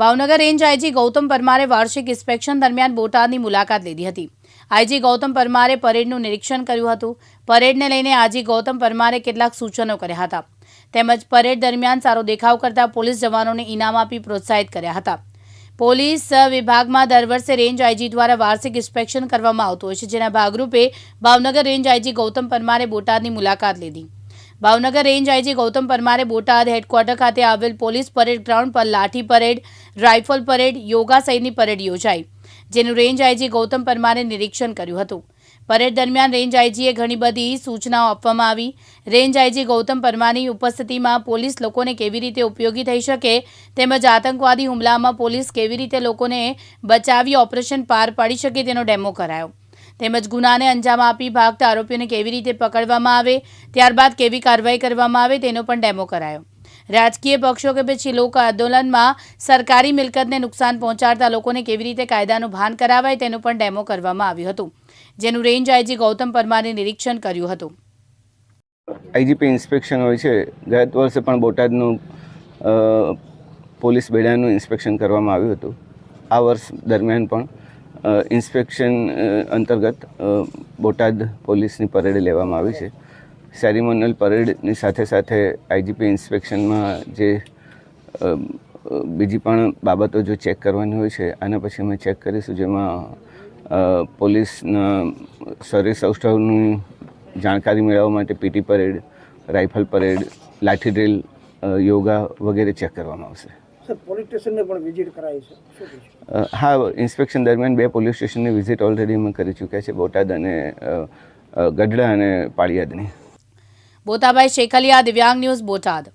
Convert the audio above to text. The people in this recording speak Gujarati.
ભાવનગર રેન્જ આઈજી ગૌતમ પરમારે વાર્ષિક ઇન્સ્પેક્શન દરમિયાન બોટાદની મુલાકાત લીધી હતી. આઈજી ગૌતમ પરમારે પરેડનું નિરીક્ષણ કર્યું હતું. પરેડને લઈને આજી ગૌતમ પરમારે કેટલાક સૂચનો કર્યા હતા. તેમજ પરેડ દરમિયાન સારો દેખાવ કરતા પોલીસ જવાનોને ઇનામ આપી પ્રોત્સાહિત કર્યા હતા. પોલીસ વિભાગમાં દર વર્ષે રેન્જ આઈજી દ્વારા વાર્ષિક ઇન્સ્પેક્શન કરવામાં આવતું હોય છે. જેના ભાગરૂપે ભાવનગર રેન્જ આઈજી ગૌતમ પરમારે બોટાદની મુલાકાત લીધી. ભાવનગર રેન્જ આઈજી ગૌતમ પરમારે બોટાદ હેડક્વાર્ટર ખાતે આવેલ પોલીસ પરેડ ગ્રાઉન્ડ પર લાઠી પરેડ, રાઇફલ પરેડ, યોગા સહિતની પરેડ યોજાઈ, જેનું રેન્જ આઈજી ગૌતમ પરમારે નિરીક્ષણ કર્યું હતું. પરેડ દરમિયાન રેન્જ આઈજીએ ઘણી બધી સૂચનાઓ આપવામાં આવી. રેન્જ આઈજી ગૌતમ પરમારની ઉપસ્થિતિમાં પોલીસ લોકોને કેવી રીતે ઉપયોગી થઈ શકે તેમજ આતંકવાદી હુમલામાં પોલીસ કેવી રીતે લોકોને બચાવી ઓપરેશન પાર પાડી શકે તેનો ડેમો કરાયો. તેમજ ગુનાને અંજામ આપી ભાગતા આરોપીઓને કેવી રીતે પકડવામાં આવે, ત્યારબાદ કેવી કાર્યવાહી કરવામાં આવે તેનો પણ ડેમો કરાયો. રાજકીય પક્ષો કે પછી લોક આંદોલનમાં સરકારી મિલકતને નુકસાન પહોંચાડતા લોકોને કેવી રીતે કાયદાનું ભાન કરાવાય તેનું પણ ડેમો કરવામાં આવ્યું હતું, જેનું રેન્જ આઈજી ગૌતમ પરમારે નિરીક્ષણ કર્યું હતું. આઈજીપી ઇન્સ્પેક્શન હોય છે. ગત વર્ષે પણ બોટાદનું પોલીસ બેડાનું ઇન્સ્પેક્શન કરવામાં આવ્યું હતું. આ વર્ષ દરમિયાન પણ ઇન્સ્પેક્શન અંતર્ગત બોટાદ પોલીસની પરેડ લેવામાં આવી છે. સેરિમોનિયલ પરેડની સાથે સાથે આઈજીપી ઇન્સ્પેક્શનમાં જે બીજી પણ બાબતો જો ચેક કરવાની હોય છે, આના પછી અમે ચેક કરીશું, જેમાં પોલીસના શરીર સૌષ્ઠવની જાણકારી મેળવવા માટે પીટી પરેડ, રાઇફલ પરેડ, લાઠી ડ્રિલ યોગા વગેરે ચેક કરવામાં આવશે. સર પોલીસ સ્ટેશનને પણ વિઝિટ કરાવી છે. શું કહીશું અ, હા ઇન્સ્પેક્શન દરમિયાન બે પોલીસ સ્ટેશનની વિઝિટ ઓલરેડી અમે કરી ચૂક્યા છે બોટાદ અને ગઢડા અને પાળિયાદની. બોતાભાઈ શેખલિયા દિવ્યાંગ ન્યૂઝ બોટાદ.